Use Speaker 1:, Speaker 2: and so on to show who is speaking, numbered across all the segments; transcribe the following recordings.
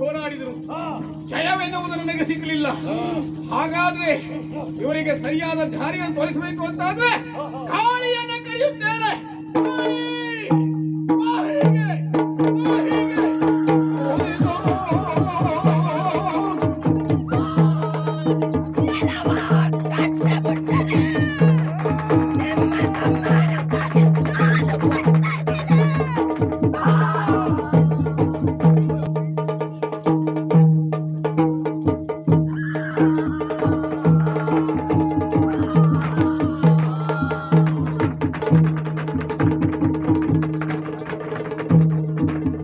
Speaker 1: ಹೋರಾಡಿದರು. ಜಯವೆನ್ನುವುದು ನನಗೆ ಸಿಗಲಿಲ್ಲ ಹಾಗಾದ್ರೆ ಇವರಿಗೆ ಸರಿಯಾದ ದಾರಿಯನ್ನು ತೋರಿಸಬೇಕು ಅಂತಾದ್ರೆ ಕಾಳಿಯನ್ನ ಕರೆಯುತ್ತೇನೆ.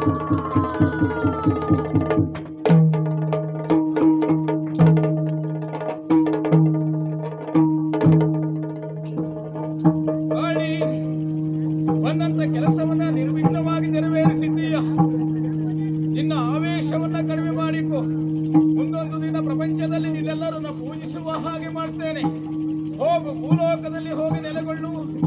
Speaker 1: ಬಂದಂತ ಕೆಲಸವನ್ನ ನಿರ್ವಿಘ್ನವಾಗಿ ನೆರವೇರಿಸಿದ್ದೀಯ. ನಿನ್ನ ಆವೇಶವನ್ನ ಕಡಿಮೆ ಮಾಡಿಕೊ. ಮುಂದೊಂದು ದಿನ ಪ್ರಪಂಚದಲ್ಲಿ ನಿನ್ನೆಲ್ಲರನ್ನ ಪೂಜಿಸುವ ಹಾಗೆ ಮಾಡ್ತೇನೆ. ಹೋಗು, ಭೂಲೋಕದಲ್ಲಿ ಹೋಗಿ ನೆಲೆಗೊಳ್ಳು.